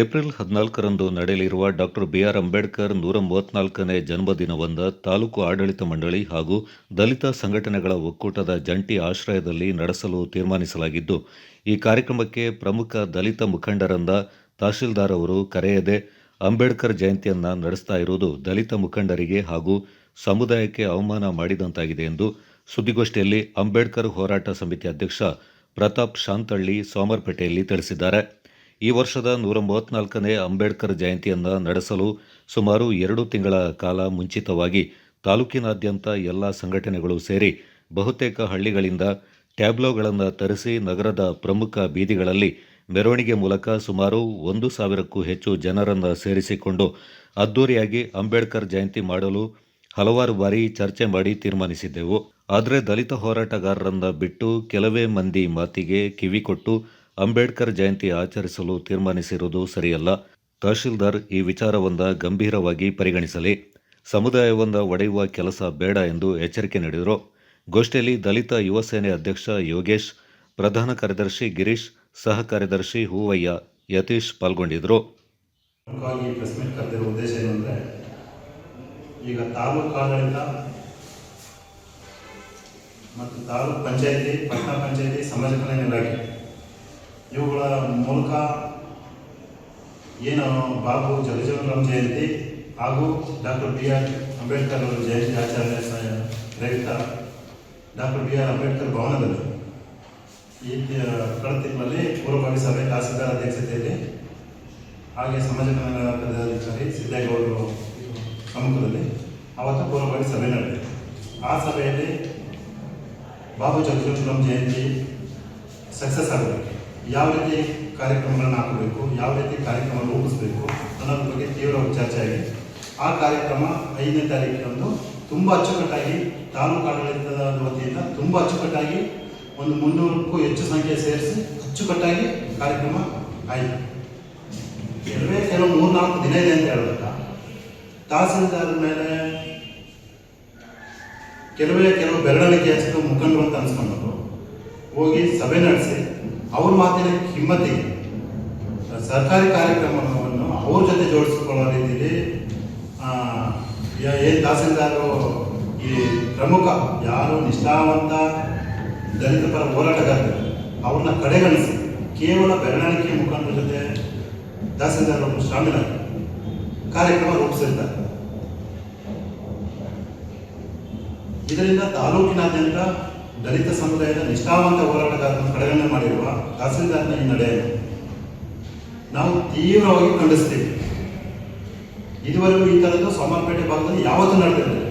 April ಹದಿನಾಲ್ಕರಂದು ನಡೆಯಲಿರುವ doctor B R Ambedkar ನೂರ ಮೂವತ್ನಾಲ್ಕನೇ ಜನ್ಮದಿನವಂದ ತಾಲೂಕು ಆಡಳಿತ ಮಂಡಳಿ ಹಾಗೂ ದಲಿತ ಸಂಘಟನೆಗಳ ಒಕ್ಕೂಟದ ಜಂಟಿ ಆಶ್ರಯದಲ್ಲಿ ನಡೆಸಲು ತೀರ್ಮಾನಿಸಲಾಗಿದ್ದು, ಈ ಕಾರ್ಯಕ್ರಮಕ್ಕೆ ಪ್ರಮುಖ ದಲಿತ ಮುಖಂಡರಂದ ತಹಶೀಲ್ದಾರ್ ಅವರು ಕರೆಯದೆ ಅಂಬೇಡ್ಕರ್ ಜಯಂತಿಯನ್ನು ನಡೆಸ್ತಾ ಇರುವುದು ದಲಿತ ಮುಖಂಡರಿಗೆ ಹಾಗೂ ಸಮುದಾಯಕ್ಕೆ ಅವಮಾನ ಮಾಡಿದಂತಾಗಿದೆ ಎಂದು ಸುದ್ದಿಗೋಷ್ಠಿಯಲ್ಲಿ ಅಂಬೇಡ್ಕರ್ ಹೋರಾಟ ಸಮಿತಿ ಅಧ್ಯಕ್ಷ ಪ್ರತಾಪ್ ಶಾಂತಳ್ಳಿ ಸೋಮರ್ಪೇಟೆಯಲ್ಲಿ ತಿಳಿಸಿದ್ದಾರೆ. ಈ ವರ್ಷದ ನೂರ ಮೂವತ್ನಾಲ್ಕನೇ ಅಂಬೇಡ್ಕರ್ ಜಯಂತಿಯನ್ನು ನಡೆಸಲು ಸುಮಾರು ಎರಡು ತಿಂಗಳ ಕಾಲ ಮುಂಚಿತವಾಗಿ ತಾಲೂಕಿನಾದ್ಯಂತ ಎಲ್ಲ ಸಂಘಟನೆಗಳು ಸೇರಿ ಬಹುತೇಕ ಹಳ್ಳಿಗಳಿಂದ ಟ್ಯಾಬ್ಲೋಗಳನ್ನು ತರಿಸಿ ನಗರದ ಪ್ರಮುಖ ಬೀದಿಗಳಲ್ಲಿ ಮೆರವಣಿಗೆ ಮೂಲಕ ಸುಮಾರು ಒಂದು ಸಾವಿರಕ್ಕೂ ಹೆಚ್ಚು ಜನರನ್ನು ಸೇರಿಸಿಕೊಂಡು ಅದ್ದೂರಿಯಾಗಿ ಅಂಬೇಡ್ಕರ್ ಜಯಂತಿ ಮಾಡಲು ಹಲವಾರು ಬಾರಿ ಚರ್ಚೆ ಮಾಡಿ ತೀರ್ಮಾನಿಸಿದ್ದೆವು. ಆದರೆ ದಲಿತ ಹೋರಾಟಗಾರರನ್ನ ಬಿಟ್ಟು ಕೆಲವೇ ಮಂದಿ ಮಾತಿಗೆ ಕಿವಿಕೊಟ್ಟು ಅಂಬೇಡ್ಕರ್ ಜಯಂತಿ ಆಚರಿಸಲು ತೀರ್ಮಾನಿಸಿರುವುದು ಸರಿಯಲ್ಲ. ತಹಶೀಲ್ದಾರ್ ಈ ವಿಚಾರವೊಂದ ಗಂಭೀರವಾಗಿ ಪರಿಗಣಿಸಲಿ. ಸಮುದಾಯವೊಂದ ಒಡೆಯುವ ಕೆಲಸ ಬೇಡ ಎಂದು ಎಚ್ಚರಿಕೆ ನೀಡಿದರು. ಗೋಷ್ಠಿಯಲ್ಲಿ ದಲಿತ ಯುವ ಸೇನೆ ಅಧ್ಯಕ್ಷ ಯೋಗೇಶ್, ಪ್ರಧಾನ ಕಾರ್ಯದರ್ಶಿ ಗಿರೀಶ್, ಸಹ ಕಾರ್ಯದರ್ಶಿ ಹೂವಯ್ಯ, ಯತೀಶ್ ಪಾಲ್ಗೊಂಡಿದ್ದರು. ಉದ್ದೇಶ ಈಗ ತಾಲೂಕು ಮತ್ತು ಪಂಚಾಯತಿ, ಪಟ್ಟಣ ಪಂಚಾಯತಿ, ಸಮಾಜ ಕಲ್ಯಾಣ ಇಲಾಖೆ ಇವುಗಳ ಮೂಲಕ ಏನು ಬಾಬು ಜಗಜೀವನರಾಮ್ ಜಯಂತಿ ಹಾಗೂ ಡಾಕ್ಟರ್ ಬಿ ಆರ್ ಅಂಬೇಡ್ಕರ್ ಅವರ ಜಯಂತಿ ಆಚರಣೆ ಪ್ರಯುಕ್ತ ಡಾಕ್ಟರ್ ಬಿ ಆರ್ ಅಂಬೇಡ್ಕರ್ ಭವನದಲ್ಲಿ ಈ ಕಳೆದ ತಿಂಗಳಲ್ಲಿ ಪೂರ್ವಭಾವಿ ಸಭೆ ತಹಸೀಲ್ದಾರ್ ಅಧ್ಯಕ್ಷತೆಯಲ್ಲಿ ಹಾಗೆ ಸಮಾಜ ಕಲ್ಯಾಣ ಪದಾಧಿಕಾರಿ ಸಿದ್ದೇಗೌಡರು ಸಮ್ಮುಖದಲ್ಲಿ ಅವತ್ತು ಪೂರ್ವಭಾವಿ ಸಭೆ ನಡೆದಿದೆ. ಆ ಸಭೆಯಲ್ಲಿ ಬಾಬು ಜಗಜೀವನರಾಮ್ ಜಯಂತಿ ಸಕ್ಸಸ್ ಆಗಬೇಕು. ಯಾವ ರೀತಿ ಕಾರ್ಯಕ್ರಮಗಳನ್ನು ಹಾಕಬೇಕು, ಯಾವ ರೀತಿ ಕಾರ್ಯಕ್ರಮ ರೂಪಿಸಬೇಕು ಅನ್ನೋದ್ರ ಬಗ್ಗೆ ತೀವ್ರವಾಗಿ ಚರ್ಚೆ ಆಗಿದೆ. ಆ ಕಾರ್ಯಕ್ರಮ ಐದನೇ ತಾರೀಕಿನಂದು ತುಂಬ ಅಚ್ಚುಕಟ್ಟಾಗಿ ತಾಲೂಕು ಆಡಳಿತದ ವತಿಯಿಂದ ತುಂಬ ಅಚ್ಚುಕಟ್ಟಾಗಿ ಒಂದು ಮುನ್ನೂರಕ್ಕೂ ಹೆಚ್ಚು ಸಂಖ್ಯೆ ಸೇರಿಸಿ ಅಚ್ಚುಕಟ್ಟಾಗಿ ಕಾರ್ಯಕ್ರಮ ಆಯಿತು. ಕೆಲವೇ ಕೆಲವು ಮೂರ್ನಾಲ್ಕು ದಿನ ಇದೆ ಅಂತ ಹೇಳಬೇಕ? ತಹಸೀಲ್ದಾರ್ ಮೇಲೆ ಕೆಲವೇ ಕೆಲವು ಬೆರಳಿಕೆಯಷ್ಟು ಮುಖಂಡರು ಅಂತ ಅನ್ಸ್ಕೊಂಡ್ರು. ಹೋಗಿ ಸಭೆ ನಡೆಸಿ ಅವ್ರ ಮಾತಿನ ಹಿಮ್ಮತಿ ಸರ್ಕಾರಿ ಕಾರ್ಯಕ್ರಮವನ್ನು ಅವ್ರ ಜೊತೆ ಜೋಡಿಸಿಕೊಳ್ಳೋ ರೀತಿಯಲ್ಲಿ ಏನು ತಹಸೀಲ್ದಾರು, ಈ ಪ್ರಮುಖ, ಯಾರು ನಿಷ್ಠಾವಂತ ದಲಿತ ಪರ ಹೋರಾಟಗಾರರು, ಅವ್ರನ್ನ ಕಡೆಗಣಿಸಿ, ಕೇವಲ ಬೆರಳಿಕೆ ಮುಖಾಂತರ ಜೊತೆ ತಹಸೀಲ್ದಾರ್ ಅವರು ಶಾಮೀಲಾಗಿ ಕಾರ್ಯಕ್ರಮ ರೂಪಿಸಿರ್ತಾರೆ ಇದರಿಂದ ತಾಲೂಕಿನಾದ್ಯಂತ ದಲಿತ ಸಮುದಾಯದ ನಿಷ್ಠಾವಂತ ಹೋರಾಟಗಾರರನ್ನು ಕಡೆಗಣನೆ ಮಾಡಿರುವ ತಹಸೀಲ್ದಾರ್ನ ಈ ನಾವು ತೀವ್ರವಾಗಿ ಖಂಡಿಸ್ತೀವಿ. ಇದುವರೆಗೂ ಈ ಥರದ್ದು ಸೋಮವಾರಪೇಟೆ ಭಾಗದಲ್ಲಿ ಯಾವತ್ತೂ ನಡೆದಿರಲಿಲ್ಲ